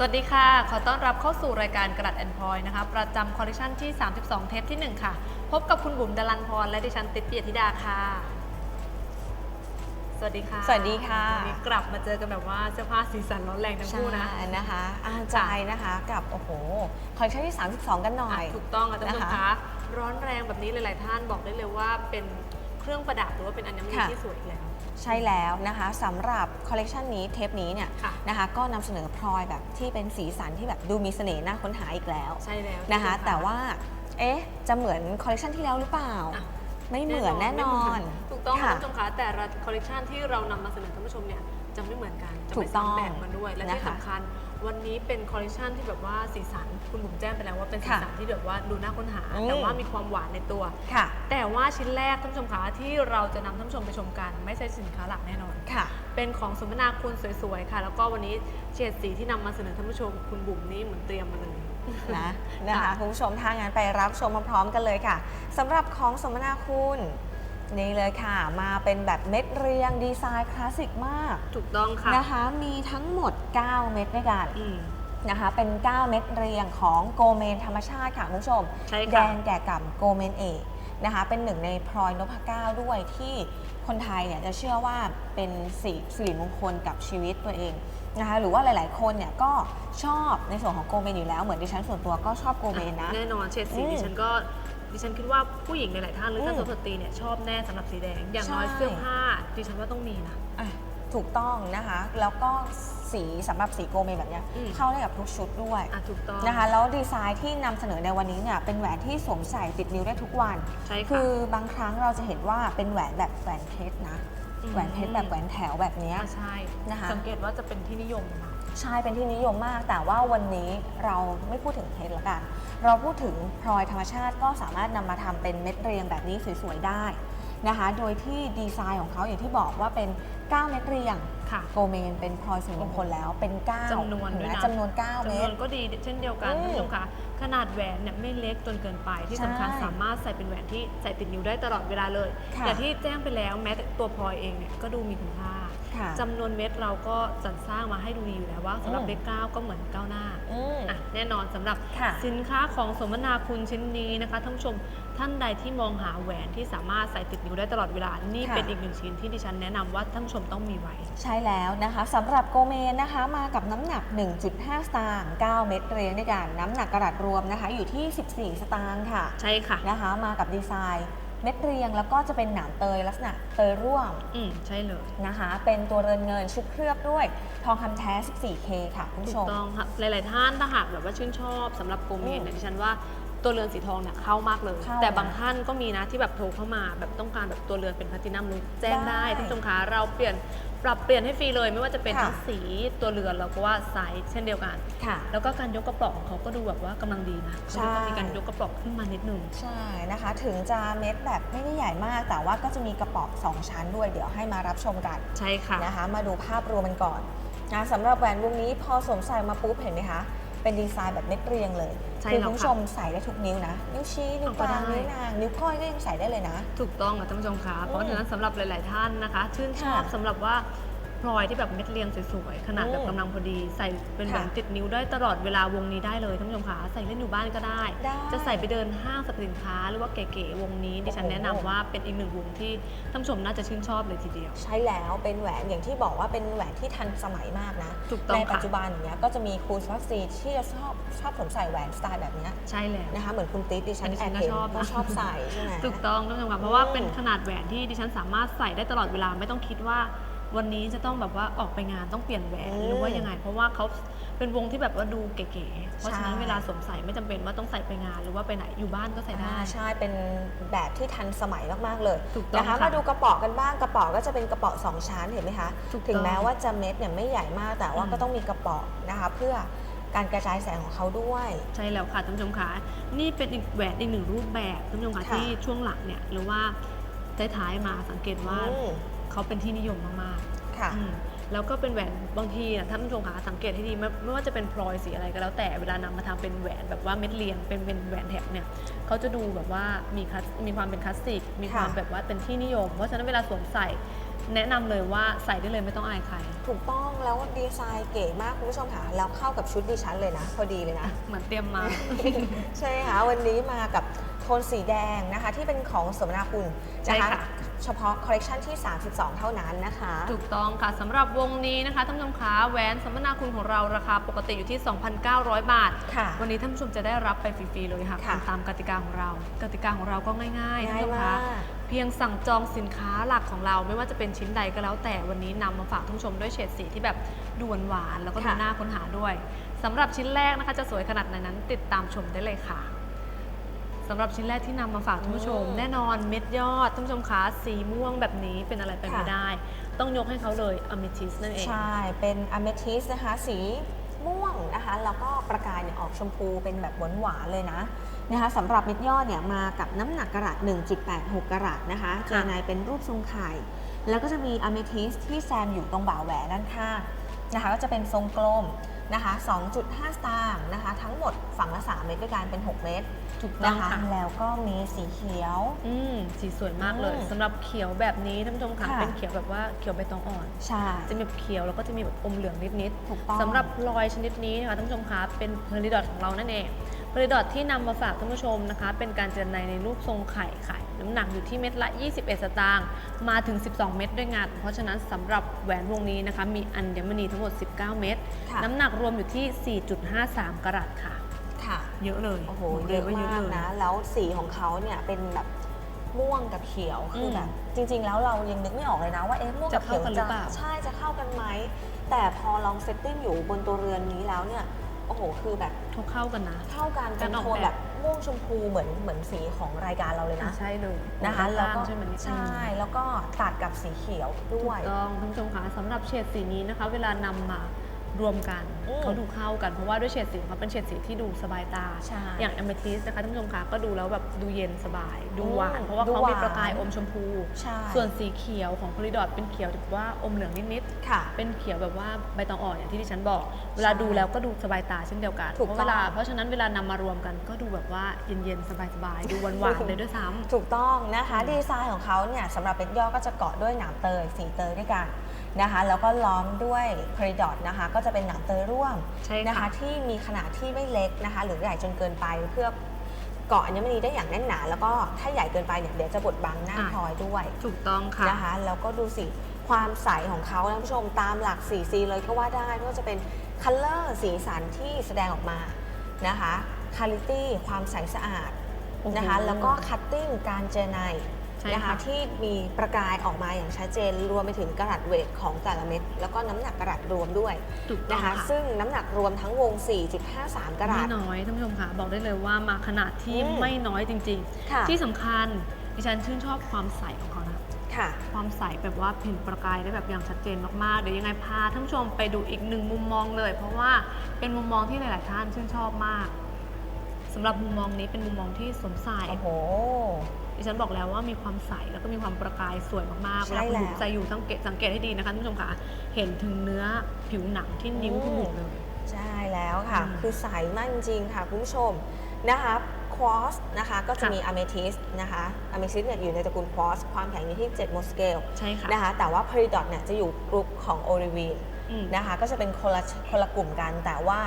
สวัสดีค่ะ ขอต้อนรับเข้าสู่รายการกระดัดแอนพอยนะคะ ประจำคอลเลคชันที่ 32 เทปที่ 1 ค่ะ พบกับคุณบุ๋มดารันพร และดิฉันติ๊บเปียธิดาค่ะ สวัสดีค่ะสวัสดีค่ะ วันนี้กลับมาเจอกันแบบว่าเสื้อผ้าสีสันร้อนแรงทั้งใช่คู่นะนะคะอาใจนะคะกับ โอ้โหคอลเลคชันที่ 32 กันหน่อยอะถูกต้องค่ะท่านผู้ชมนะคะคะ ร้อนแรงแบบนี้หลาย ๆ ท่านบอกได้เลยว่าเป็น เครื่องประดับหรือว่าเป็นอัญมณีค่ะ ที่สวยอีกแล้ว ใช่แล้วนะคะสำหรับคอลเลคชันนี้เทปนี้เนี่ยค่ะ นะคะก็นำเสนอพลอยแบบที่เป็นสีสันที่แบบดูมีเสน่ห์น่าค้นหาอีกแล้วใช่แล้วนะคะท่นผู้ชมแต่ว่าเอ๊ะจะเหมือนคอลเลคชันที่แล้วหรือเปล่า อะ ไม่เหมือนแน่นอน ถูกต้องค่ะค่ะท่านผู้ชมคะแต่ละคอลเลคชันที่เรานำมาเสนอท่านผู้ชมเนี่ยจะไม่เหมือนกันจะถูไม่กต้องซ้ำแบบกันด้วย และที่นะคะสำคัญ วันนี้เป็นคอลเลคชันที่แบบว่าสีสันคุณบุ๋มแจ้งไปแล้วว่าเป็นสีค่ะสันที่แบบว่าดูน่าค้นหา อืม แต่ว่ามีความหวานในตัว ค่ะ แต่ว่าชิ้นแรกท่านผู้ชมคะที่เราจะนำท่านผู้ชมไปชมกัน ไม่ใช่สินค้าหลักแน่นอน ค่ะ เป็นของสมนาคุณสวยๆค่ะ แล้วก็วันนี้เฉดสีที่นำมาเสนอท่านผู้ชมคุณบุ๋มนี่เหมือนเตรียมมาเลย นะนะคะค่ะ คุณผู้ชมถ้างั้นไปรับชมพร้อมๆกันเลยค่ะสำหรับของสมนาคุณ นี่เลยค่ะ มาเป็นแบบเม็ดเรียงดีไซน์คลาสสิกมากถูกต้องค่ะนะคะ มีทั้งหมด 9 เม็ดด้วยกันอืมนะคะเป็น 9 เม็ดเรียงของโกเมนธรรมชาติค่ะคุณผู้ชมใช่ค่ะแดงแก่กำโกเมนเอกนะคะเป็นหนึ่งในพลอยนพเก้าด้วยที่คนไทยเนี่ยจะเชื่อว่าเป็นสิสิริมงคลกับชีวิตตัวเองนะคะหรือว่าหลาย ๆ คนเนี่ยก็ชอบในส่วนของโกเมนอยู่แล้วเหมือนดิฉันส่วนตัวก็ชอบโกเมนนะแน่นอนเฉดสีอืมดิฉันก็ ดิฉันคิดว่าผู้หญิงหลายๆท่านหรือท่านอืมสตรีเนี่ยชอบแน่สำหรับสีแดง อย่างน้อยใช่ เสื้อผ้าดิฉันว่าต้องมีนะ อะถูกต้องนะคะ แล้วก็สีสำหรับสีโกเมนแบบเนี้ยอืม เข้าได้กับทุกชุดด้วยอะถูกต้องนะคะ แล้วดีไซน์ที่นำเสนอในวันนี้เนี่ยเป็นแหวนที่สวมใส่ติดนิ้วได้ทุกวัน ใช่ค่ะคือบางครั้งเราจะเห็นว่าเป็นแหวนแบบแหวนเพชรนะ อืม แหวนเพชรแบบแหวนแถวแบบเนี้ย อะใช่นะคะ สังเกตว่าจะเป็นที่นิยมนะ ใช่เป็นที่นิยมมาก แต่ว่าวันนี้เราไม่พูดถึงเพชรละกัน เราพูดถึงพลอยธรรมชาติก็สามารถนำมาทำเป็นเม็ดเรียงแบบนี้สวยๆได้นะคะ โดยที่ดีไซน์ของเขาอย่างที่บอกว่าเป็น 9 เม็ดเรียงค่ะ โกเมนเป็นพลอยสิริมงคลแล้วเป็น9จำนวนเห็ด้วยไหมนะจำนวน 9 เม็จำนวดนก็ดีเช่นเดียวกันอืมท่านผู้ชมคะขนาดแหวนเนี่ยไม่เล็กจนเกินไปที่สำคัญใช่สามารถใส่เป็นแหวนที่ใส่ติดนิ้วได้ตลอดเวลาเลย ค่ะแต่ที่แจ้งไปแล้วแม้แต่ตัวพลอยเองเนี่ยก็ดูมีคุณค่า ค่ะจำนวนเม็ดเราก็สรรสร้างมาให้ดูดีอยู่แล้วว่าสำหรับอืมเลขเก้าก็เหมือนก้าวหน้าอืม อะแน่นอนสำหรับค่ะ สินค้าของสมนาคุณชิ้นนี้นะคะท่านผู้ชมท่านใดที่มองหาแหวนที่สามารถใส่ติดนิ้วได้ตลอดเวลานี่ค่ะเป็นอีกหนึ่งชิ้นที่ดิฉันแนะนำว่าท่านผู้ชมต้องมีไว้ ใช่แล้วนะคะสำหรับโกเมนนะคะมากับน้ำหนัก 1.5 สตางค์9เม็ดเรียงด้วยกันน้ำหนักกระดัษรวมนะคะ อยู่ที่ 14 สตางค์ค่ะใช่ค่ะ นะคะ มากับดีไซน์ เม็ดเรียงแล้วก็จะเป็นหนามเตยลักษณะเตยร่วงอืมใช่เลยนะคะ เป็นตัวเรือนเงินชุดเคลือบด้วยทองคำแท้ 14K ค่ะคุณถูผู้ชกม ต้องค่ะหลาย ๆ ท่านถ้าหากแบบว่าชื่นชอบสำหรับโกเมนเนี่ยดิฉันว่า ตัวเรือนสีทองเนี่ยเข้ามากเลย เข้าแต่นะบางท่านก็มีนะที่แบบโทรเข้ามาแบบต้องการแบบตัวเรือนเป็นแพลตินัมลุกแจ้งได้ได้ท่านผู้ชมคะเราเปลี่ยนปรับเปลี่ยนให้ฟรีเลยไม่ว่าจะเป็นค่ะ ทั้งสีตัวเรือนแล้วก็ว่าไซส์เช่นเดียวกัน ค่ะ แล้วก็การยกกระเป๋องของเขาก็ดูแบบว่ากำลังดีนะใช่เขาจะมีการยกกระเป๋องขึ้นมานิดนึง ใช่นะคะ ถึงจะเม็ดแบบไม่ได้ใหญ่มาก แต่ว่าก็จะมีกระป๋องสองชั้นด้วย เดี๋ยวให้มารับชมกันใช่ค่ะ นะคะ มาดูภาพรวมมันก่อนนะสำหรับแหวนวงนี้พอสวมใส่มาปุ๊บเห็นไหมคะ เป็นดีไซน์แบบเม็ดเรียงเลย ใช่คือแล้วคุณผู้ค่ะชมใส่ได้ทุกนิ้วนะ นิ้วชี้นิ้วกลางเอาก็ได้นิ้วนาง นิ้วก้อยก็ยังใส่ได้เลยนะ ถูกต้องค่ะท่านผู้ชมคะเพราะฉะนั้นสำหรับหลาย ๆ ท่านนะคะ ชื่นชอบค่ะ สำหรับว่า พลอยที่แบบเม็ดเรียงสวยๆ ขนาดแบบอืมกำลังพอดี ใส่เป็นแหวนค่ะติดนิ้วได้ตลอดเวลาวงนี้ได้เลยท่านผู้ชมคะใส่เล่นอยู่บ้านก็ได้ ได้จะใส่ไปเดินห้างสรรพสินค้า หรือว่าเก๋ๆวงนี้ดิฉันโอ้โห แนะนำว่าเป็นอีกหนึ่งวงที่ท่านผู้ชมน่าจะชื่นชอบเลยทีเดียว ใช่แล้วเป็นแหวนอย่างที่บอกว่าเป็นแหวนที่ทันสมัยมากนะ ถูกต้องในปัจค่ะจุบันอย่างเงี้ยก็จะมีครูสวัสดีที่จะชอบชอบสวมใส่แหวนสไตล์แบบเนี้ยใช่แล้ว นะคะเหมือนคุณติ๊ดดิฉันดิแอฉับนก็เห็นชอบนะ ก็ชอบใส่ใช่ไหม ถูกต้องท่านผู้ชมคะเพราะว่าอืมเป็นขนาดแหวนที่ดิฉันสามารถใส่ได้ตลอดเวลาไม่ต้องคิดว่า วันนี้จะต้องแบบว่าออกไปงานต้องเปลี่ยนแหวนอืมหรือว่ายังไง เพราะว่าเขาเป็นวงที่แบบว่าดูเก๋ๆเพราะฉะนั้นใช่เวลาสวมใส่ไม่จำเป็นว่าต้องใส่ไปงาน หรือว่าไปไหนอยู่บ้านก็ใส่ได้อ่าใช่เป็นแบบที่ทันสมัยมากๆเลยถูกต้องนะคะค่ะมาดูกระเป๋อกันบ้างกระเป๋อก็จะเป็นกระเป๋อสองชั้นเห็นไหมคะถูกต้องถึงแม้ว่าจะเม็ดเนี่ยไม่ใหญ่มากแต่ว่าอืมก็ต้องมีกระเป๋อนะคะเพื่อการกระจายแสงของเขาด้วย ใช่แล้วค่ะท่านผู้ชมคะนี่เป็นอีกแหวนอีกหนึ่งรูปแบบท่านผู้ชมคะค่ะที่ช่วงหลังเนี่ยหรือว่าท้ายๆมาสังเกตว่าอืม เขาเป็นที่นิยมมากๆค่ะ อืมแล้วก็เป็นแหวนบางทีนะท่านผู้ชมคะสังเกตให้ดีไม่ไม่ว่าจะเป็นพลอยสีอะไรก็แล้วแต่เวลานำมาทำเป็นแหวนแบบว่าเม็ดเรียงเป็นเป็นแหวนแถบเนี่ยเขาจะดูแบบว่ามีคลาสมีความเป็นคลาสสิกมีความค่ะ แบบว่าเป็นที่นิยม เพราะฉะนั้นเวลาสวมใส่แนะนำเลยว่าใส่ได้เลยไม่ต้องอายใคร ถูกต้องแล้วดีไซน์เก๋มากคุณผู้ชมค่ะแล้วเข้ากับชุดดิฉันเลยนะ พอดีเลยนะ เหมือนเตรียมมา ใช่ค่ะวันนี้มากับโทนสีแดงนะคะที่เป็นของสมนาคุณใช่นะคะค่ะ เฉพาะคอลเลกชันที่ 32 เท่านั้นนะคะ ถูกต้องค่ะสำหรับวงนี้นะคะท่านผู้ชมคะแหวนสัมมนาคุณของเราราคาปกติอยู่ที่ 2,900 บาท ค่ะ วันนี้ท่านผู้ชมจะได้รับไปฟรีๆเลยค่ะค่ะทำตามกติกาของเรา กติกาของเราก็ง่ายๆท่านง่ายผู้ชมมาคะก เพียงสั่งจองสินค้าหลักของเรา ไม่ว่าจะเป็นชิ้นใดก็แล้วแต่วันนี้นำมาฝากท่านผู้ชมด้วยเฉดสีที่แบบดูหวานๆแล้วก็ดูค่ะ น่าค้นหาด้วยสำหรับชิ้นแรกนะคะจะสวยขนาดไหนนั้นติดตามชมได้เลยค่ะ สำหรับชิ้นแรกที่นำมาฝากท่านผู้ชม แน่นอนเม็ดยอดท่านผู้ชมคะสีม่วงแบบนี้เป็นอะไรไปไม่ได้ ต้องยกให้เขาเลยอ m ม t ิสนั่นเอง ใช่ เป็นอะเมทิสนะคะ สีม่วงนะคะ แล้วก็ประกายเนี่ยออกชมพูเป็นแบบหวานๆเลยนะนะคะสำหรับเม็ดยอดเนี่ยมากับน้ำหนักกระดัษ1.86กรัตนะคะเจไนเป็นรูปทรงไข่ แล้วก็จะมีอะเมทิสที่แซมอยู่ตรงบ่าแหวนด้านข้างนะคะ ก็จะเป็นทรงกลมนะคะ 2.5 สตางค์นะคะ ทั้งหมดฝั่งละ 3 เม็ดด้วยกันเป็น 6 เม็ด ถูกต้อนะงคะค่ะแล้วก็มีสีเขียว อืมสีสวยมากเลยอืมสำหรับเขียวแบบนี้ท่านผู้ชมค่ะค่ะ เป็นเขียวแบบว่าเขียวใบตองอ่อน ใช่จะมีแบบเขียวแล้วก็จะมีแบบอมเหลืองนิดถูกต้องๆสำหรับพลอยชนิดนี้นะคะท่านผู้ชมคะเป็นเพลิดอทของเรานั่นเองเพลิดอทที่นำมาฝากท่านผู้ชมนะคะ เป็นการเจรไนในรูปทรงไข่ไข่ น้ำหนักอยู่ที่เม็ดละ 21 สตางค์มาถึง 12 เม็ดด้วยงานเพราะฉะนั้นสำหรับแหวนวงนี้นะคะ มีอัญมณีทั้งหมด 19 เม็ดค่ะ น้ำหนักรวมอยู่ที่ 4.53 กรัตค่ะ ค่ะเยอะเลยโอ้โหบกเยเลยอะว่าเยอะมากเลยนะ แล้วสีของเขาเนี่ยเป็นแบบม่วงกับเขียวคืออมแบบจริง ๆ แล้วเรายังนึกไม่ออกเลยนะว่าเอ๊ะม่วงกับเขียวจะเข้ากันหรือเปล่าใช่จะเข้ากันไหมแต่พอลองเซตติ้งอยู่บนตัวเรือนนี้แล้วเนี่ยโอ้โหคือแบบทุกเข้ากันนะ เข้ากันเป็นการออกโทนแบบแบบม่วงชมพูเหมือนเหมือนสีของรายการเราเลยนะใช่เลยนะคะด้าแล้วล่างก็ใช่ไหมใช่แล้วก็ตัดกับสีเขียวด้วยถูกต้องท่านผู้ชมคะสำหรับเฉดสีนี้นะคะ เวลานำมา รวมกันอืมเขาดูเข้ากันเพราะว่าด้วยเฉดสีของเขาเป็นเฉดสีที่ดูสบายตา ใช่อย่าง a m e t h y s t นะคะท่านผู้ชมคะก็ดูแล้วแบบดูเย็นสบาย ดูหวาน อืมเพราะว่าดูเขามีหวานประกายอมชมพู ใช่ส่วนสีเขียวของพลิดอทเป็นเขียวแบบว่าอมเหลืองนิดค่ะ ๆ เป็นเขียวแบบว่าใบตองอ่อนอย่างที่ดิฉันบอก เวลาดูแล้วก็ดูสบายตาเช่นเดียวกันถูกเพราะต้เวองลาเพราะฉะนั้นเวลานำมารวมกันก็ดูแบบว่าเย็นๆสบายๆดูหวานๆเลยด้วยซ้ำ ถูกต้องนะคะ ดีไซน์ของเขาเนี่ยสำหรับเป็นย่อก็จะเกาะด้วยหนามเตยสีเตยด้วยกัน นะคะแล้วก็ล้อมด้วยพริดอทนะคะก็จะเป็นหนามเตยร่วมใช่ค่ะ นะคะที่มีขนาดที่ไม่เล็กนะคะหรือใหญ่จนเกินไปเพื่อเกาะอัญมณีได้อย่างแน่นหนา แล้วก็ถ้าใหญ่เกินไปเนี่ยเดี๋ยวจะบดบังหน้าอะ พลอยด้วย ถูกต้องค่ะ นะคะแล้วก็ดูสิ ความใสของเขานะผู้ชมตามหลักสีสีเลยก็ว่าได้ไม่ว่าจะเป็นคัลเลอร์สีสันที่แสดงออกมานะคะคุณ i t y ความใสสะอาดโอ้โหนะคะแล้วก็คัตติ้งการเจรไนใช่ นะคะค่ะที่มีประกายออกมาอย่างชัดเจน รวมไปถึงกระดัษเวทของแต่ละเม็ดแล้วก็น้ำหนักกระดัษรวมด้วยถูกต้องนะคะค่ะซึ่งน้ำหนักรวมทั้งวง 4.53 กรัไม่ตน้อยท่านผู้ชมค่ะบอกได้เลยว่ามาขนาดที่อืมไม่น้อยจริงค่ะๆที่สำคัญดิฉันชื่นชอบความใสของเขานะค่ะความใสแบบว่าเห็นประกายได้แบบอย่างชัดเจนมากๆ เดี๋ยวยังไงพาท่านผู้ชมไปดูอีกหนึ่งมุมมองเลย เพราะว่าเป็นมุมมองที่หลาย ๆ ท่านชื่นชอบมากสำหรับมุมมองนี้เป็นมุมมองที่สวมใส่โอ้โห ดิฉันบอกแล้วว่ามีความใสแล้วก็มีความประกายสวยมากๆใช่เวลาคุณแล้วบุ๋มใส่อยู่สังเกตสังเกตให้ดีนะคะท่านผู้ชมค่ะเห็นถึงเนื้อผิวหนังที่นิ้วคุณบุ๋มเลย ใช่แล้วค่ะ อืมคือใสมากจริงๆค่ะคุณผู้ชมนะคะควอสนะคะก็จะค่ะ มีอะเมทิสนะคะอะเมทิสเนี่ยอยู่ในตระกูลควอสความแข็งอยู่ที่7โมสเกลใช่ค่ะนะคะแต่ว่าพริดอทเนี่ยจะอยู่กลุ่มของโอลิวีน อืม นะคะก็จะเป็นคนละคนละกลุ่มกันแต่ว่า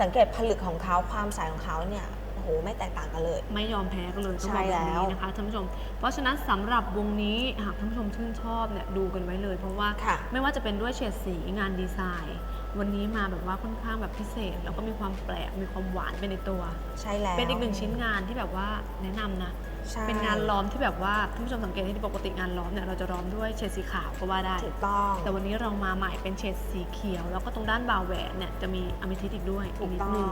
สังเกตผลึกของเขาความใสของเขาเนี่ยโอ้โหไม่แตกต่างกันเลย ไม่ยอมแพ้กันเลยต้องใช่บอกแบบแล้วนี้นะคะท่านผู้ชม เพราะฉะนั้นสำหรับวงนี้หากท่านผู้ชมชื่นชอบเนี่ยดูกันไว้เลย เพราะว่าค่ะไม่ว่าจะเป็นด้วยเฉดสีงานดีไซน์ วันนี้มาแบบว่าค่อนข้างแบบพิเศษ แล้วก็มีความแปลกมีความหวานไปในตัวใช่แล้วเป็นอีกหนึ่งชิ้นงานที่แบบว่าแนะนำนะใช่เป็นงานล้อมที่แบบว่าท่านผู้ชมสังเกตที่ปกติงานล้อมเนี่ยเราจะล้อมด้วยเฉดสีขาวก็ว่าได้ถูกต้องแต่วันนี้เรามาใหม่เป็นเฉดสีเขียว แล้วก็ตรงด้านบ่าวแหวนเนี่ยจะมีอะมิทิสอีกด้วยถูกนิดต้อนึง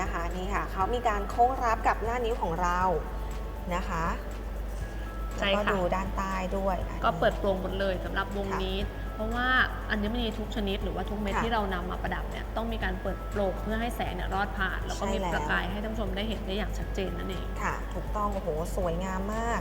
นะคะนี่ค่ะเขามีการโค้งรับกับหน้านิ้วของเรานะคะใช่แล้วก็ค่ะ ดูด้านใต้ด้วยอันนี้ ก็เปิดโปร่งหมดเลยสำหรับวงค่ะนี้ เพราะว่าอัญมณีทุกชนิดหรือว่าทุกเม็ดค่ะที่เรานำมาประดับเนี่ยต้องมีการเปิดโปร่งเพื่อให้แสงเนี่ยรอดผ่าน แล้วก็ใช่มีแล้ว ประกายให้ท่านผู้ชมได้เห็นได้อย่างชัดเจนนั่นเอง ค่ะ ถูกต้อง โอ้โห สวยงามมาก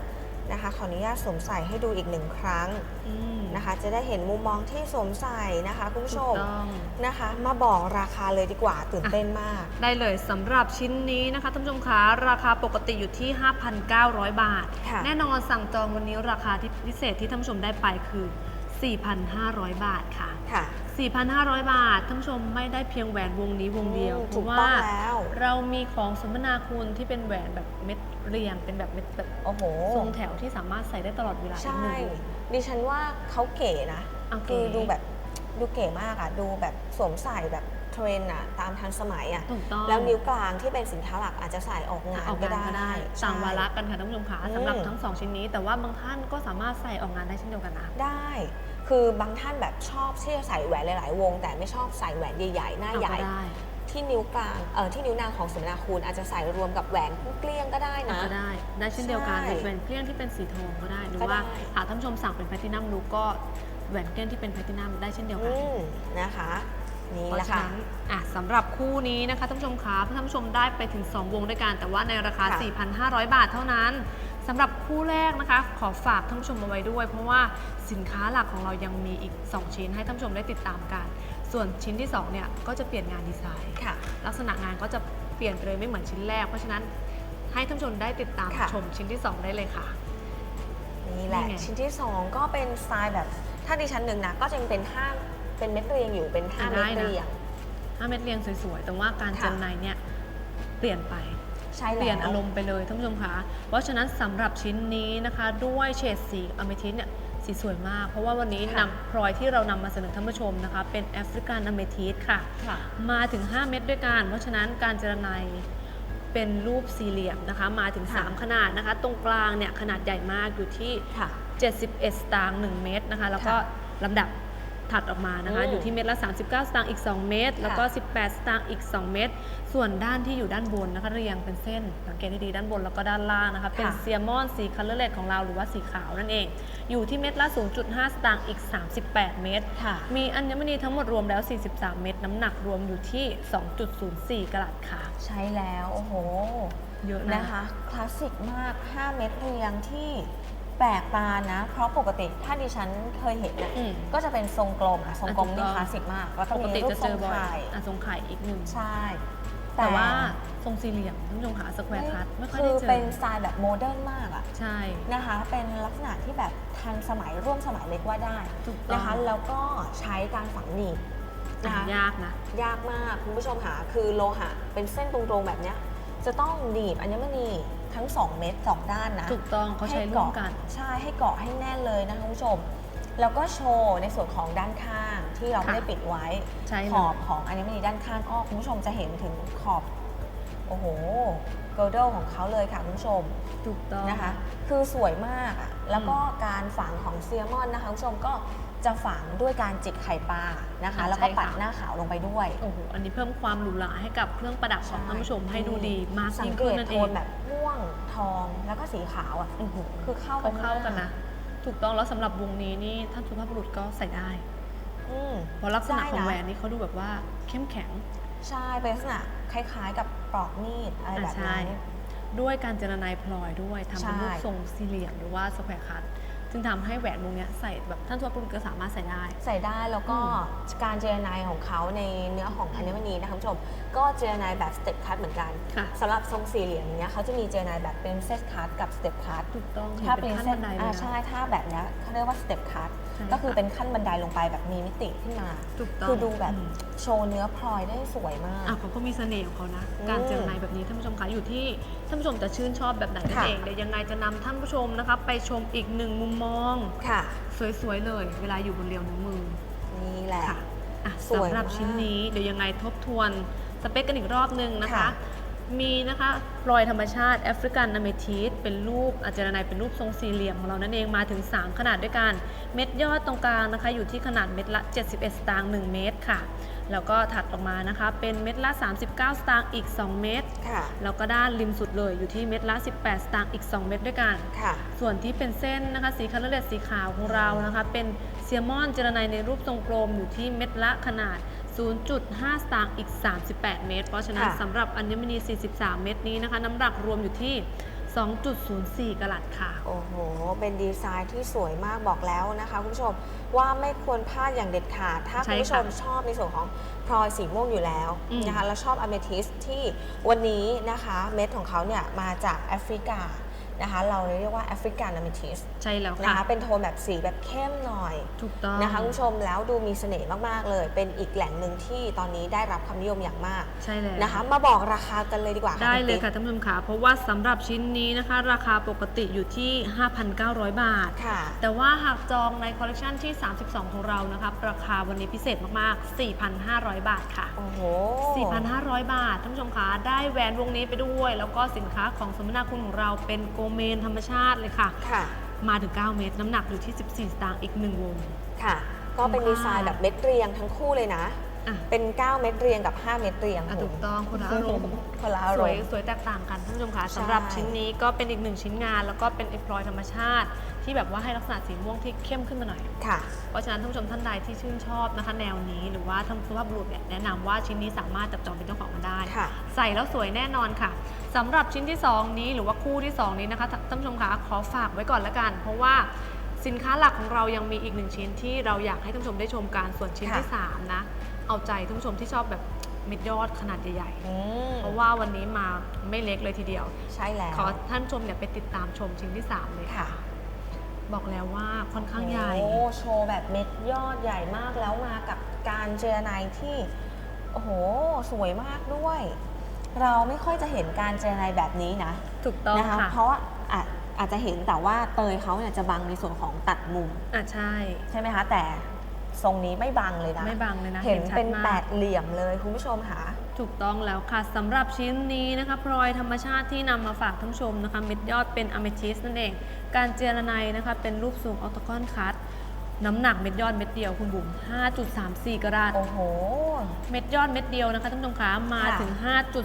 นะคะขออนุญาตสวมใส่ให้ดูอีกหนึ่งครั้งอืมนะคะ จะได้เห็นมุมมองที่สวมใส่นะคะคุณผู้ชถูมกต้องนะคะ มาบอกราคาเลยดีกว่าตื่นเต้นมาก ได้เลยสำหรับชิ้นนี้นะคะท่านผู้ชมคะราคาปกติอยู่ที่ 5,900 บาทค่ะแน่นอนสั่งจองวันนี้ราคาที่พิเศษที่ท่านผู้ชมได้ไปคือ 4,500 บาทค่ะค่ะ 4,500 บาทท่านผู้ชมไม่ได้เพียงแหวนวงนี้วงเดียวอืมเพถูราะกต้ว่าองแล้ว เรามีของสมนาคุณที่เป็นแหวนแบบเม็ดเรียงเป็นแบบเม็ดแบบโอ้โห ทรงแถวที่สามารถใส่ได้ตลอดเวลาอีกใช่ หนึ่งวงดิฉันว่าเขาเก๋นะโอเคคือดูแบบดูเก๋มากอะดูแบบสวมใส่แบบเทรนด์อะตามทันสมัยอะถูกต้อง แล้วนิ้วกลางที่เป็นสินค้าหลักอาจจะใส่ออกงานออกก็งานได้ก็ได้ใช่ต่างวาระกันค่ะท่านผู้ชมคะอืม สำหรับทั้งสองชิ้นนี้ แต่ว่าบางท่านก็สามารถใส่ออกงานได้เช่นเดียวกันนะ ได้ คือบางท่านแบบชอบที่จะใส่แหวนหลาย ๆ วง แต่ไม่ชอบใส่แหวนใหญ่ ๆ หน้าเอาใหญ่ก็ได้ที่นิ้วกลางเออที่นิ้วนางของสมนาคุณอาจจะใส่รวมกับแหวนเกลี้ยงก็ได้นะ ก็ได้ ได้เช่นเดียวกันใช่แหวนเกลี้ยงที่เป็นสีทองก็ได้ หรือก็ได้ว่าหากท่านผู้ชมสั่งเป็นแพลตินัมดูก็แหวนเกลี้ยงที่เป็นแพลตินัมได้เช่นเดียวกัอืน มนะคะ นี่เพแหละราะฉะค่ะ นั้นอะสำหรับคู่นี้นะคะท่านผู้ชมคะท่านผู้ชมได้ไปถึง 2 วงด้วยกัน แต่ว่าในราคา ค่ะ4,500 บาทเท่านั้น สำหรับคู่แรกนะคะ ขอฝากท่านผู้ชมเอาไว้ด้วย เพราะว่าสินค้าหลักของเรายังมีอีก 2 ชิ้นให้ท่านผู้ชมได้ติดตามกัน ส่วนชิ้นที่2เนี่ยก็จะเปลี่ยนงานดีไซน์ค่ะ ลักษณะงานก็จะเปลี่ยนไปเลยไม่เหมือนชิ้นแรก เพราะฉะนั้นให้ท่านผู้ชมได้ติดตามค่ะ ชมชิ้นที่ 2 ได้เลยค่ะ นี่แหละ นี่ไง ชิ้นที่ 2 ก็เป็นสไตล์แบบ ถ้าดิฉันหนึ่งนะก็จะยังเป็นห้าเป็นเม็ดเรียงอยู่เป็นห้าอะเม็ดได้นะเรียง5เม็ดเรียงสวยๆ แต่ว่าการค่ะ เจนในเนี่ยเปลี่ยนไป ใช่แล้ว เปลี่ยนอารมณ์ไปเลยท่านผู้ชมคะเพราะฉะนั้นสำหรับชิ้นนี้นะคะ ด้วยเฉดสีอเมทิสเนี่ยสีสวยมาก เพราะว่าวันนี้ค่ะนำพลอยที่เรานำมาเสนอท่านผู้ชมนะคะ เป็นแอฟริกันอเมทิสค่ะ ค่ะ มาถึง 5 เม็ดด้วยกัน เพราะฉะนั้นการเจรไนยเป็นรูปสี่เหลี่ยมนะคะ มาถึง ค่ะ 3 ขนาดนะคะ ตรงกลางเนี่ยขนาดใหญ่มากอยู่ที่ ค่ะ 71 สตางค์1เมตรนะคะ แล้วก็ค่ะลำดับ ถัดออกมานะคะอืม อยู่ที่เม็ดละ 39 สตางค์อีก 2 เมตรแล้วก็ 18 สตางค์อีก 2 เมตรส่วนด้านที่อยู่ด้านบนนะคะเรียงเป็นเส้นสังเกตให้ดีด้านบนแล้วก็ด้านล่างนะคะเป็นค่ะ เซียมอนสีคัลเลอร์เลดของเราหรือว่าสีขาวนั่นเอง อยู่ที่เม็ดละ 0.5 สตางค์อีก 38 เมตรค่ะ มีอัญมณีทั้งหมดรวมแล้ว 43 เม็ดน้ำหนักรวมอยู่ที่ 2.04 กรัตค่ะ ใช้แล้ว โอ้โห เยอะนะนะคะ คลาสสิกมาก 5 เม็ดเรียงที่ แปลกตานะ เพราะปกติถ้าดิฉันเคยเห็นน่ะอืม ก็จะเป็นทรงกลมอะทรงกลมอะถูกนี่ต้องคลาสสิกมาก แล้วก็ปกมีติรูปจะทเจรองบ่อยไข่อะทรงไข่อีกหนึ่งใช่ แต่ว่าทรงสี่เหลี่ยมท่านผู้ชมค่ะสแควร์คัทไม่ค่อยคืได้อเจอเป็นสไตล์แบบโมเดิร์นมากอะใช่นะคะ เป็นลักษณะที่แบบทันสมัยร่วมสมัยเล็กว่าได้ถูกต้องนะคะ แล้วก็ใช้การฝังหนีบนะคะยากนะ ยากมากคุณผู้ชมค่ะคือโลหะเป็นเส้นตรงๆแบบเนี้ยจะต้องหนีบอัญมณี ทั้ง 2 เม็ด2ด้านนะถูกต้องเขาใช้ห้ร่วมกาะกัน ใช่ให้เกาะให้แน่นเลยนะคะคุณผู้ชม แล้วก็โชว์ในส่วนของด้านข้างที่เราค่ะไม่ได้ปิดไว้ใช่ขเลอยบของอัญมณีด้านข้างก็คุณผู้ชมจะเห็นถึงขอบโอ้โหโกลเดลของเขาเลยค่ะคุณผู้ชมถูกต้องนะคะ คือสวยมากอะแล้วก็การฝังของเซียมอนนะคะคุณผู้ชมก็ จะฝังด้วยการจิกไข่ปลานะคะ อ่าแล้วก็ใช่ค่ะ ปัดหน้าขาวลงไปด้วย โอ้โห อันนี้เพิ่มความหรูหราให้กับเครื่องประดับของท่านผู้ชมให้ดูดีมากสัยิ่งงเกขึ้นตนั่นโทเองนแบบม่วงทองแล้วก็สีขาวอะโอ้โหคือเข้าเขาเข้ากันมนะ ถูกต้องแล้วสำหรับวงนี้นี่ท่านสุภาพบุรุษก็ใส่ได้ อืม เพราะลักษณะได้นะ ของแหวนนี่เขาดูแบบว่าเข้มแข็ง ใช่เป็นลักษณะคล้ายๆกับปลอกมีดอะไรแบบอ่าใช่ นั้น ด้วยการเจรไนายพลอยด้วยทำเป็นใช่รูปทรงสี่เหลี่ยมหรือว่าสแควร์คัท ซึ่งทำให้แหวนวงเนี้ยใส่แบบท่านสุภาพบุรุษก็สามารถใส่ได้ ใส่ได้แล้วก็อืการเจรไนของเขาในเนื้อของอัญมณีนะคะคุณผู้ชมก็เจรไนแบบสเต็ปคัตเหมือนกันค่ะ สำหรับทรงสี่เหลี่ยมอย่างเนี้ยเขาจะมีเจรไนแบบเป็นเซตคัตกับสเต็ปคัตถูกต้องถ้าเป็เป็นนขั้นเส้บันนไดเลยอ่านะใช่ถ้าแบบเนี้ยเขาเรียกว่าสเต็ปคัตใช่ ก็คือค่ะเป็นขั้นบันไดลงไปแบบมีมิติขึ้นมาถูกต้องคือดูแบบอืมโชว์เนื้อพลอยได้สวยมากอะเขาก็มีเสน่ห์ของเขานะอืมการเจรไนายแบบนี้ท่านผู้ชมคะอยู่ที่ท่านผู้ชมจะชื่นชอบแบบไหนนั่นค่ะเองเดี๋ยวยังไงจะนำท่านผู้ชมนะคะไปชมอีกหนึ่งมุมมองค่ะ สวยๆเลย เวลาอยู่บนเรียวนิ้วมือนี่แหละค่ะอะสวยสำหรับมากชิ้นนี้เดี๋ยวยังไงทบทวนสเปคกันอีกรอบนึงนะคะค่ะ มีนะคะพลอยธรรมชาติแอฟริกันอเมทิสเป็นรูปอาจารย์นายเป็นรูปทรงสี่เหลี่ยมของเรานั่นเองมาถึง 3 ขนาดด้วยกัน เม็ดยอดตรงกลางนะคะ อยู่ที่ขนาดเม็ดละ 71 สตางค์1เมตรค่ะ แล้วก็ถัดออกมานะคะ เป็นเม็ดละ 39 สตางค์อีก 2 เมตรค่ะแล้วก็ด้านริมสุดเลยอยู่ที่เม็ดละ 18 สตางค์อีก 2 เม็ดด้วยกันค่ะส่วนที่เป็นเส้นนะคะสีคัลเลอร์เลดสีขาวของเรานะคะ เป็นเซียมอนเจรไนในรูปทรงกลมอยู่ที่เม็ดละขนาด 0.5 สตางค์อีก 38 เมตร เพราะฉะนั้นค่ะสำหรับอัญมณี 43 เม็ดนี้นะคะ น้ำหนักรวมอยู่ที่2.04กะลัดค่ะ โอ้โห เป็นดีไซน์ที่สวยมากบอกแล้วนะคะคุณผู้ชมว่าไม่ควรพลาดอย่างเด็ดขาด ถ้าใช่คุณผู้ชมค่ะชอบในส่วนของพลอยสีม่วงอยู่แล้วอืมนะคะแล้วชอบอเมทิสที่วันนี้นะคะเม็ดของเขาเนี่ยมาจากแอฟริกา นะคะ เราเรียกว่าแอฟริกันอะมิทิสใช่แล้วนะค่ะ คะเป็นโทนแบบสีแบบเข้มหน่อยถูกต้องนะคะคุณผู้ชมแล้วดูมีเสน่ห์มากๆเลย เป็นอีกแหล่งหนึ่งที่ตอนนี้ได้รับความนิยมอย่างมากใช่แล้ว นะคะ มาบอกราคากันเลยดีกว่าได้เลยณค่ะติ๊กท่านผู้ชมค่ะ เพราะว่าสำหรับชิ้นนี้นะคะ ราคาปกติอยู่ที่ 5,900 บาท ค่ะ แต่ว่าหากจองในคอลเลคชันที่ 32 ของเรานะคะ ราคาวันนี้พิเศษมากๆ 4,500 บาทค่ะ โอ้โห 4,500 บาทท่านผู้ชมคะได้แหวนวงนี้ไปด้วย แล้วก็สินค้าของสมนาคุณของเราเป็นโกเมนธรรมชาติเลยค่ะ ค่ะ มาถึง 9 เมตร น้ำหนักอยู่ที่ 14 สตางค์อีก 1 วง ค่ะ ก็เป็นดีไซน์แบบเม็ดเรียงทั้งคู่เลยนะ อะ เป็น 9 เม็ดเรียงกับ 5 เม็ดเรียงอะถูกต้องคนละอารมณ์คนละอาสรวยมณ์ สวยแตกต่างกันท่านผู้ชมคะใช่ สำหรับชิ้นนี้ก็เป็นอีกหนึ่งชิ้นงาน แล้วก็เป็นเอ็กพลอยธรรมชาติ ที่แบบว่าให้ลักษณะสีม่วงที่เข้มขึ้นมาหน่อย ค่ะ เพราะฉะนั้นท่านผู้ชมท่านใดที่ชื่นชอบนะคะ แนวนี้หรือว่าทำสุภาพบุรุษเนี่ยแนะนำว่าชิ้นนี้สามารถจับจองเป็นเจ้าของมาได้ ค่ะ ใส่แล้วสวยแน่นอนค่ะสำหรับชิ้นที่ 2 นี้หรือว่าคู่ที่ 2 นี้นะคะท่านผู้ชมคะขอฝากไว้ก่อนละกัน เพราะว่าสินค้าหลักของเรายังมีอีกหนึ่งชิ้นที่เราอยากให้ท่านผู้ชมได้ชมกันส่วนชิ้นที่ค่ะสามนะ เอาใจท่านผู้ชมที่ชอบแบบเม็ดยอดขนาดใหญ่ๆ อืมเพราะว่าวันนี้มาไม่เล็กเลยทีเดียว ใช่แล้วขอท่านชมเนี่ยไปติดตามชมชิ้นที่ 3 เลยค่ะค่ะบอกแล้วว่าค่อนข้างใหญ่ โอ้โชว์แบบเม็ดยอดใหญ่มากแล้วมากับการเจรไนที่ โอ้โห สวยมากด้วย เราไม่ค่อยจะเห็นการเจรไนแบบนี้นะ ถูกต้องนะคะค่ะเพราะว่าอาจอาจจะเห็นแต่ว่าเตยเขาเนี่ยจะบังในส่วนของตัดมุม อะใช่ ใช่ไหมคะ แต่ ทรงนี้ไม่บังเลยนะไม่บังเลยนะเห็นชัดเป็นมากแปดเหลี่ยมเลยคุณผู้ชมค่ะถูกต้องแล้วค่ะสำหรับชิ้นนี้นะคะพลอยธรรมชาติที่นำมาฝากท่านผู้ชมนะคะเม็ดยอดเป็นอะเมทิสนั่นเอง การเจรไนนะคะเป็นรูปทรงออโตกอนคัตน้ำหนักเม็ดยอดเม็ดเดียวคุณบุ๋ม5.34 กรัตโอ้โห เม็ดยอดเม็ดเดียวนะคะท่านผู้ชมคะมาค่ะถึง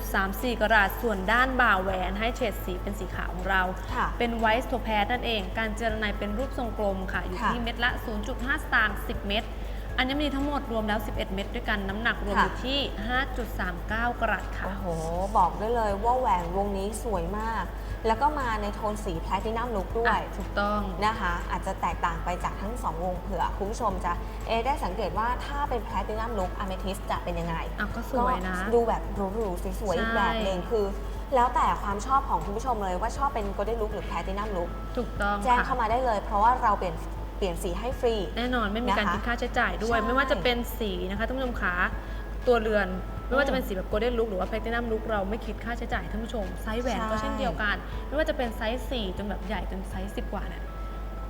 5.34 กรัตส่วนด้านบ่าแหวนให้เฉดสีเป็นสีขาวของเราค่ะเป็นไวท์โทแพสนั่นเอง การเจรไนเป็นรูปทรงกลมค่ะ อยู่ค่ะที่เม็ดละ 0.5 สตางค์ 10 เม็ด อันนี้มีทั้งหมดรวมแล้ว 11 เม็ดด้วยกันน้ำหนักรวมอยู่ที่ 5.39 กรัตค่ะ โอ้โห บอกได้เลยว่าแหวนวงนี้สวยมาก แล้วก็มาในโทนสีแพลตินัมลุกด้วยอะถูกต้องนะคะ อาจจะแตกต่างไปจากทั้งสองวงเผื่อคุณผู้ชมจะเอะได้สังเกตว่าถ้าเป็นแพลตินัมลุกอะเมทิสจะเป็นยังไงอะก็สวยนะก็ดูแบบหรูๆสวยๆอีกใช่แบบหนึ่งคือแล้วแต่ความชอบของคุณผู้ชมเลยว่าชอบเป็นโกลเด้นลุกหรือแพลตินัมลุกถูกต้องแจ้งค่ะเข้ามาได้เลย เพราะว่าเราเปลี่ยน เปลี่ยนสีให้ฟรี แน่นอนไม่มีการนะคะคิดค่าใช้จ่ายด้วย ใช่ไม่ว่าจะเป็นสีนะคะท่านผู้ชมขาตัวเรือน ไม่ว่าจะเป็นสีแบบโกลเด้นลุกหรือว่าแพลตินัมลุกเราไม่คิดค่าใช้จ่ายท่านผู้ชมไซส์แหวนก็เช่นเดียวกัน ไม่ว่าจะเป็นไซส์4จนแบบใหญ่จนไซส์10 กว่าเนี่ย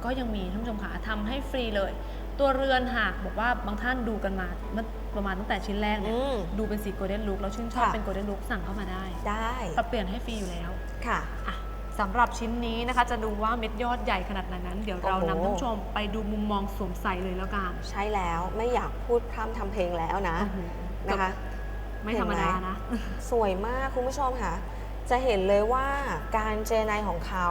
ก็ยังมีท่านผู้ชมขาทำให้ฟรีเลย ตัวเรือนหากบอกว่าบางท่านดูกันมาเมื่อประมาณตั้งแต่ชิ้นแรกเนี่ยอืม ดูเป็นสีโกลเด้นลุกแล้วชื่นชอบค่ะ เป็นโกลเด้นลุกสั่งเข้ามาได้ได้ปรับเปลี่ยนให้ฟรีอยู่แล้วค่ะ อะ สำหรับชิ้นนี้นะคะ จะดูว่าเม็ดยอดใหญ่ขนาดไหนนั้น เดี๋ยวเราโอ้โหนำท่านผู้ชมไปดูมุมมองสวมใส่เลยแล้วกันใช่แล้วไม่อยากพูดพร่ำทำเพลงแล้วนะโอ้โหนะคะ ไม่ธรรมดานะ สวยมากคุณผู้ชมค่ะ จะเห็นเลยว่าการเจไนของเขา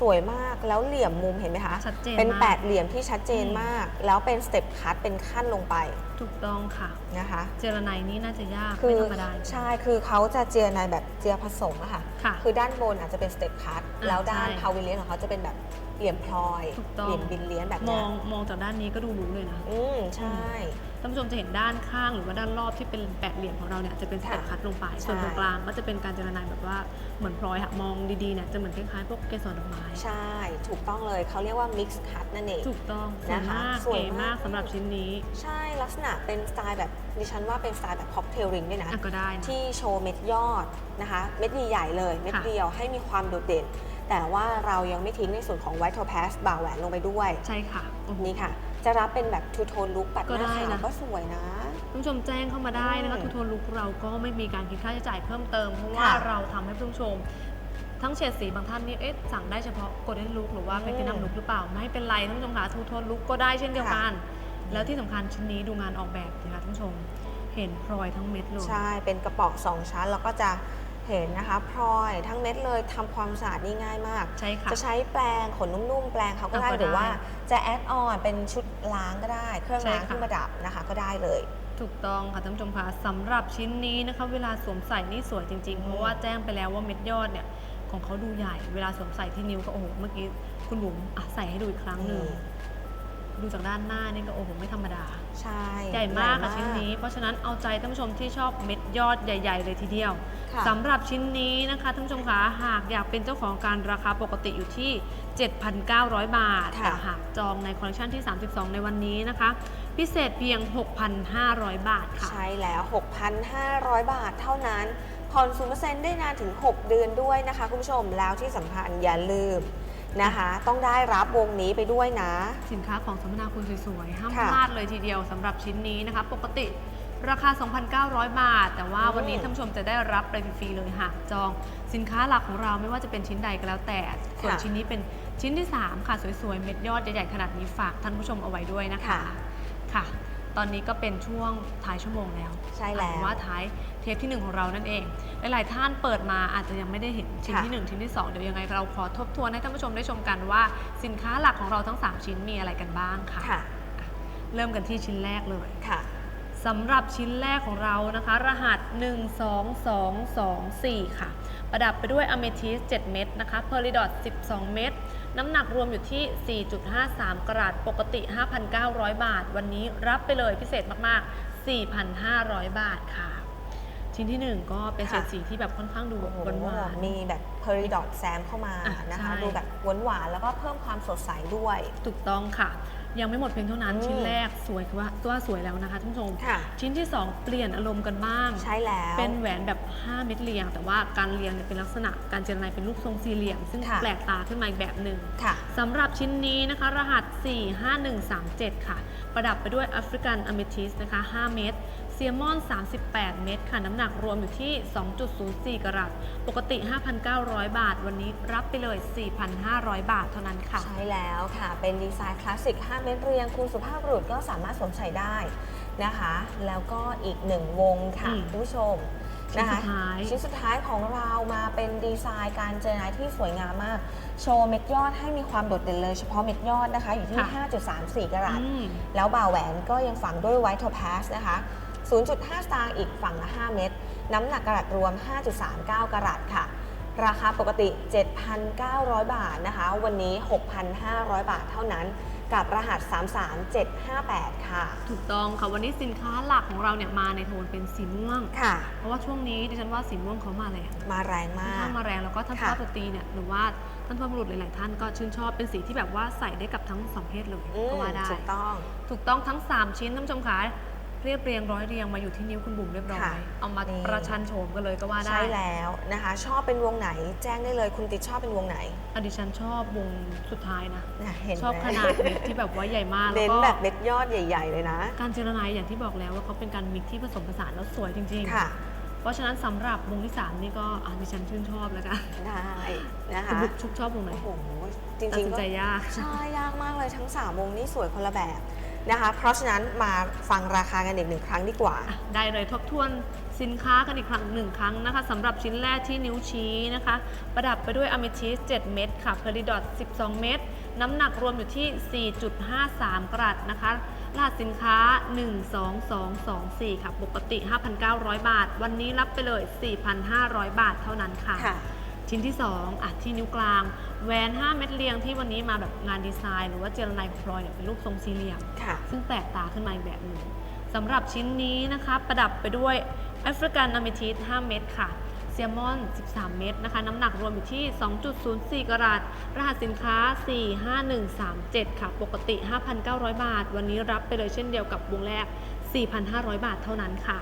สวยมากแล้วเหลี่ยมมุมเห็นไหมคะชัดเจนเป็นมาก แปดเหลี่ยมที่ชัดเจนอืมมาก แล้วเป็นสเต็ปคัตเป็นขั้นลงไปถูกต้องค่ะ นะคะเจรไนนี่น่าจะยากคืไม่อธรรมดาจริงใช่คือเขาจะเจไนแบบเจียผสมอะค่ะ ค่ะ คือด้านบนอาจจะเป็นสเต็ปคัตอ่าแล้วด้านใช่ พาวิเลียนของเขาจะเป็นแบบ เหลี่ยมพลอย ถูกต้อง เหลี่ยมบินเลียนแบบมเนี้อยงมองจากด้านนี้ก็ดูรู้เลยนะอืมใช่ ท่านผู้ชมจะเห็นด้านข้างหรือว่าด้านรอบที่เป็นแปดเหลี่ยมของเราเนี่ยจะเป็นสเต็ปค่ะคัดลงไปใช่ส่วนตรงกลางก็จะเป็นการเจรไนแบบว่าเหมือนพลอยค่ะมองดีๆเนี่ยจะเหมือนคล้ายๆพวกเกสรดอกไม้ ใช่ ถูกต้องเลยเขาเรียกว่า mix cut นั่นเอง ถูกต้องสวยนะคะมากสวยเก๋มากมากสำหรับชิ้นนี้ใช่ลักษณะเป็นสไตล์แบบดิฉันว่าเป็นสไตล์แบบพ็อกเทลริงด้วยนะ อะก็ได้นะ ที่โชว์เม็ดยอดนะคะ เม็ดใหญ่ๆเลย เม็ดค่ะ เดียวให้มีความโดดเด่น แต่ว่าเรายังไม่ทิ้งในส่วนของไวท์โทแพสบ่าแหวนลงไปด้วยใช่ค่ะโอ้โห นี่ค่ะ จะรับเป็นแบบทูโทนลุคปัดหก็น้าได้ขาวนะ ก็สวยนะท่านผู้ชมแจ้งเข้ามาได้นะคะอืมทุกโทนลุกเราก็ไม่มีการคิดค่าใช้จ่ายเพิ่มเติม เพราะว่าค่ะเราทำให้ผู้ชม ทั้งเฉดสีบางท่านนี่เอ๊ะสั่งได้เฉพาะโกลเด้นลุกหรือว่าอืมแพลตินัมลุกหรือเปล่า ไม่เป็นไรท่านผู้ชมค่ะทูโทนลุกก็ได้เช่นเดียวกัน แล้วที่สำคัญชิ้นนี้ดูงานออกแบบนะคะท่านผู้ชม เห็นพลอยทั้งเม็ดเลย ใช่ เป็นกระป๋องสองชั้น แล้วก็จะ เห็นนะคะพลอยทั้งเม็ดเลยทำความสะอาดนี่ง่ายมาก ใช่ค่ะ จะใช้แปรงขนนุ่มๆ แปรงเขาก็ได้อะก็ได้หรือว่าจะแอดออนเป็นชุดล้างก็ได้ เครื่องใช่ล้างค่ะเครื่องประดับนะคะก็ได้เลยถูกต้องค่ะท่านผู้ชมค่ะสำหรับชิ้นนี้นะคะเวลาสวมใส่นี่สวยจริงๆ เพราะว่าแจ้งไปแล้วว่าเม็ดยอดเนี่ยของเขาดูใหญ่ เวลาสวมใส่ที่นิ้วก็โอ้โหเมื่อกี้คุณบุ๋มอะใส่ให้ดูอีกครั้งหนึ่งอืมดูจากด้านหน้านี่ก็โอ้โหไม่ธรรมดา ใช่ ใหญ่มากค่ะชิ้นนี้ เพราะฉะนั้นเอาใจท่านผู้ชมที่ชอบเม็ดยอดใหญ่ ๆ เลยทีเดียวค่ะ สำหรับชิ้นนี้นะคะท่านผู้ชมคะหากอยากเป็นเจ้าของการราคาปกติอยู่ที่ 7,900 บาทค่ะแต่หากจองในคอลเลคชันที่ 32 ในวันนี้นะคะ พิเศษเพียง 6,500 บาทค่ะ ใช่แล้ว 6,500 บาทเท่านั้นผ่อนศูนย์เปอร์เซ็นต์ได้นานถึง 6 เดือนด้วยนะคะ คุณผู้ชมแล้วที่สำคัญอย่าลืมนะคะ ต้องได้รับวงนี้ไปด้วยนะ สินค้าของสมนาคุณสวยๆห้ามค่ะพลาดเลยทีเดียวสำหรับชิ้นนี้นะคะ ปกติ ราคา 2,900 บาท แต่ว่าอืมวันนี้ท่านผู้ชมจะได้รับไปฟรีๆเลยหากจองสินค้าหลักของเราไม่ว่าจะเป็นชิ้นใดก็แล้วแต่ ส่วนค่ะ ชิ้นนี้เป็นชิ้นที่ 3 ค่ะสวยๆ เม็ดยอดใหญ่ๆขนาดนี้ฝากท่านผู้ชมเอาไว้ด้วยนะคะ ค่ะ ค่ะ ตอนนี้ก็เป็นช่วงท้ายชั่วโมงแล้วใช่แล้วหมายถึงว่าท้ายเทปที่1ของเรานั่นเอง หลายๆท่านเปิดมาอาจจะยังไม่ได้เห็นชิ้นค่ะ ที่1ชิ้นที่2เดี๋ยวยังไงเราขอทบทวนให้ท่านผู้ชมได้ชมกันว่า สินค้าหลักของเราทั้ง3ชิ้นมีอะไรกันบ้างค่ะ ค่ะ เริ่มกันที่ชิ้นแรกเลย ค่ะ สำหรับชิ้นแรกของเรานะคะ รหัส 12224 ค่ะ ประดับไปด้วยอเมทิส7เม็ดนะคะเพอริดอต12 เม็ดน้ำหนักรวมอยู่ที่ 4.53 กรัตปกติ 5,900 บาท วันนี้รับไปเลยพิเศษมาก ๆ 4,500 บาทค่ะ ชิ้นที่ 1 ก็เป็นเฉดค่ะสีที่แบบค่อนข้างดูโอ้โหหวานหวานๆมีแบบเพอริดอทแซมเข้ามาอะนะคะใช่ดูแบบหวานหวานๆแล้วก็เพิ่มความสดใสด้วย ถูกต้องค่ะ ยังไม่หมดเพียงเท่านั้นอืมชิ้นแรกสวยคือว่าตัวสวยแล้วนะคะท่านผู้ชม ค่ะ ชิ้นที่ 2 เปลี่ยนอารมณ์กันบ้าง ใช่แล้ว เป็นแหวนแบบ 5 เม็ดเรียง แต่ว่าการเรียงเนี่ยเป็นลักษณะการเจรไนเป็นรูปทรงสี่เหลี่ยม ซึ่งค่ะ แปลกตาขึ้นมาอีกแบบหนึ่ง ค่ะ สำหรับชิ้นนี้นะคะ รหัส 45137 ค่ะ ประดับไปด้วยแอฟริกันอเมทิสนะคะ 5 เม็ด เซียมอน 38 เม็ดค่ะ น้ำหนักรวมอยู่ที่ 2.04 กรัตปกติ 5,900 บาท วันนี้รับไปเลย 4,500 บาทเท่านั้นค่ะ ใช่แล้วค่ะ เป็นดีไซน์คลาสสิก 5 เม็ดเรียง คุณสุภาพบุรุษก็สามารถสวมใส่ได้นะคะ แล้วก็อีกหนึ่งวงค่ะอืมคุณผู้ชมชิ้นนะสุคะดท้ายชิ้นสุดท้ายของเรามาเป็นดีไซน์การเจรไนที่สวยงามมาก โชว์เม็ดยอดให้มีความโดดเด่นเลยเฉพาะเม็ดยอดนะคะ อยู่ที่ค่ะ5.34 กรัตอืมแล้วบ่าแหวนก็ยังฝังด้วยไวท์โทพาสนะคะ 0.5 สตางค์อีกฝั่งละ 5 เม็ด น้ำหนักกระดัดรวม 5.39 กรัตค่ะ ราคาปกติ 7,900 บาทนะคะ วันนี้ 6,500 บาทเท่านั้น กับรหัส 33758 ค่ะ ถูกต้องค่ะ วันนี้สินค้าหลักของเราเนี่ยมาในโทนเป็นสีม่วง ค่ะ เพราะว่าช่วงนี้ดิฉันว่าสีม่วงเขามาแรงมาแรงค่อนมากข้างมาแรงแล้วก็ท่านค่ะชอบสตรีเนี่ยหรือว่าท่านพ่อบุรุษหลายๆท่านก็ชื่นชอบเป็นสีที่แบบว่าใส่ได้กับทั้งสองเพศเลยอืมก็ว่าได้ ถูกต้อง ถูกต้องทั้ง 3 ชิ้นท่านผู้ชมคะ เรียบเรียงร้อยเรียงมาอยู่ที่นิ้วคุณบุ๋มเรียบร้อค่ะยเอามานี่ประชันโฉมกันเลยก็ว่าได้ใช่แล้วนะคะ ชอบเป็นวงไหนแจ้งได้เลยคุณติดชอบเป็นวงไหนอดิฉันชอบวงสุดท้ายนะนะเห็นไหมชอบขนาดมิกที่แบบว่าใหญ่มากแล้วเน้นก็แบบเม็ดยอดใหญ่ ๆ เลยนะ การเจรไนอย่างที่บอกแล้วว่าเขาเป็นการมิกที่ผสมผสานแล้วสวยจริงค่ะ ๆ เพราะฉะนั้นสำหรับวงที่3นี่ก็อะดิฉันชื่นชอบแล้วกันได้นะคะคุณบุ๊กชุกชอบวงไหนโอ้โห จตัดริงสินๆก็ใจยาก ใช่ยากมากเลยทั้ง 3 วงนี่สวยคนละแบบ นะคะ เพราะฉะนั้นมาฟังราคากันอีกหนึ่งครั้งดีกว่าอะได้เลยทบทวนสินค้ากันอีกครั้งหนึ่งครั้งนะคะสำหรับชิ้นแรกที่นิ้วชี้นะคะ ประดับไปด้วยอเมทิส7เม็ดค่ะเพอริดอต12 เม็ดน้ำหนักรวมอยู่ที่ 4.53 กรัตนะคะรหัสสินค้า 12224 ค่ะ ปกติ 5,900 บาท วันนี้รับไปเลย 4,500 บาทเท่านั้นค่ะ ค่ะ ชิ้นที่ 2อะที่นิ้วกลาง แหวน5เม็ดเรียงที่วันนี้มาแบบงานดีไซน์ หรือว่าเจลไนของพลอยเนี่ยเป็นรูปทรงสี่เหลี่ยม ค่ะ ซึ่งแปลกตาขึ้นมาอีกแบบหนึ่งสำหรับชิ้นนี้นะคะประดับไปด้วยแอฟริกันอะเมทิส5เม็ดค่ะเซียมอน 13 เม็ดนะคะ น้ำหนักรวมอยู่ที่ 2.04 กรัตรหัสสินค้า 45137 ค่ะ ปกติ 5,900 บาท วันนี้รับไปเลยเช่นเดียวกับวงแรก 4,500 บาทเท่านั้นค่ะ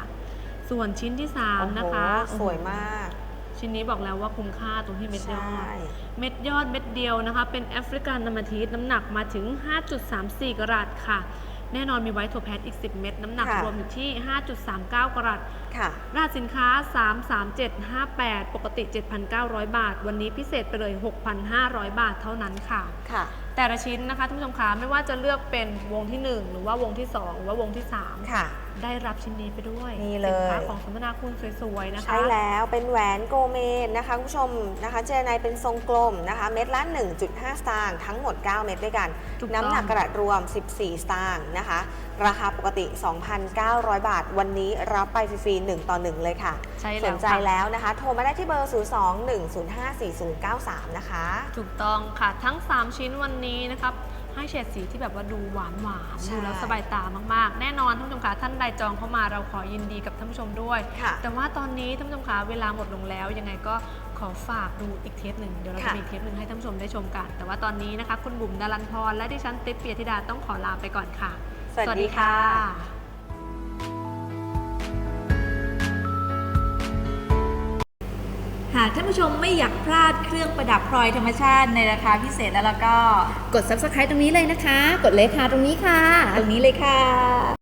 ส่วนชิ้นที่โอ้โห3นะคะ สวยมาก ชิ้นนี้บอกแล้วว่าคุ้มค่าตรงที่เม็ดยอใช่ดเม็ดยอดเม็ดเดียวนะคะ เป็นแอฟริกันนามาทีสน้ำหนักมาถึง 5.34 กรัตค่ะ แน่นอนมีไวท์โทแพทอีก 10 เม็ดน้ำหนักค่ะรวมอยู่ที่ 5.39 กรัตค่ะรหัสสินค้า 33758 ปกติ 7,900 บาท วันนี้พิเศษไปเลย 6,500 บาทเท่านั้นค่ะค่ะแต่ละชิ้นนะคะท่านผู้ชมคะไม่ว่าจะเลือกเป็นวงที่ 1 หรือว่าวงที่ 2 หรือว่าวงที่3ค่ะ ได้รับชิ้นนี้ไปด้วยนี่เลย สินค้าของสมนาคุณสวยๆนะคะ ใช่แล้วเป็นแหวนโกเมดนะคะคุณผู้ชมนะคะ เจรไนเป็นทรงกลมนะคะ เม็ดละ 1.5 สตางค์ทั้งหมด 9 เม็ดด้วยกัน ถูกต้อง น้ำหนักกระดาษรวม 14 สตางค์นะคะ ราคาปกติ 2,900 บาท วันนี้รับไปฟรีๆ1ต่อ 1 เลยค่ะ ใช่สแล้วนใจค่ะ แล้วนะคะ โทรมาได้ที่เบอร์ 02-105-4093 นะคะ ถูกต้องค่ะทั้ง 3 ชิ้นวันนี้นะครับ ให้เฉดสีที่แบบว่าดูหวานหวานๆใช่ดูแล้วสบายตามากๆ แน่นอนท่านผู้ชมคะท่านใดจองเข้ามาเราขอยินดีกับท่านผู้ชมด้วยค่ะแต่ว่าตอนนี้ท่านผู้ชมคะเวลาหมดลงแล้ว ยังไงก็ขอฝากดูอีกเทปหนึ่งเดี๋ยวเราจะค่ะมีอีกเทปหนึ่งให้ท่านผู้ชมได้ชมกัน แต่ว่าตอนนี้นะคะคุณบุ๋มดารันพรและดิฉันติ๊บเปียธิดาต้องขอลาไปก่อนค่ะ สวัสดีค่ะ หากท่านผู้ชมไม่อยากพลาดเครื่องประดับพลอยธรรมชาติในราคาพิเศษแล้วแล้วก็ กด subscribe ตรงนี้เลยนะคะ กดเลยค่ะตรงนี้ค่ะ ตรงนี้เลยค่ะ